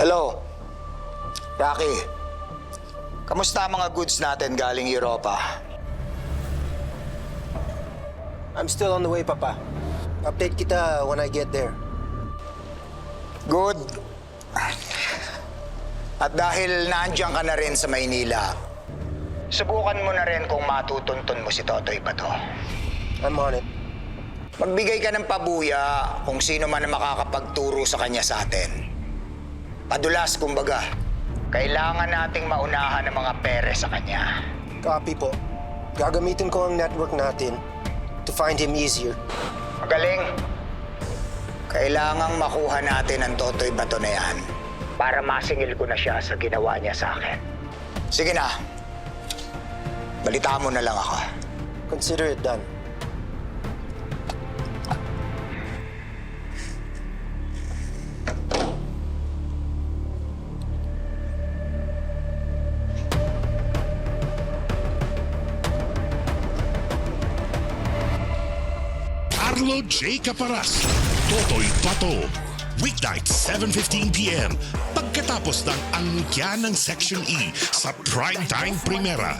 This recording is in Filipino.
Hello. Rocky. Kamusta ang mga goods natin galing Europa? I'm still on the way, Papa. Update kita when I get there. Good. At dahil naandyan ka na rin sa Maynila, subukan mo na rin kung matutuntun mo si Totoy Bato. I'm on it. Magbigay ka ng pabuya kung sino man ang makakapagturo sa kanya sa atin. Padulas, kumbaga. Kailangan nating maunahan ng mga pere sa kanya. Copy po. Gagamitin ko ang network natin to find him easier. Magaling. Kailangang makuha natin ang Totoy Bato na yan para masingil ko na siya sa ginawa niya sa akin. Sige na. Balita mo na lang ako. Consider it done. Carlo J. Caparas, Totoy Pato. Weeknight, 7.15pm. Pagkatapos ng angkya ng Section E sa Primetime Primera.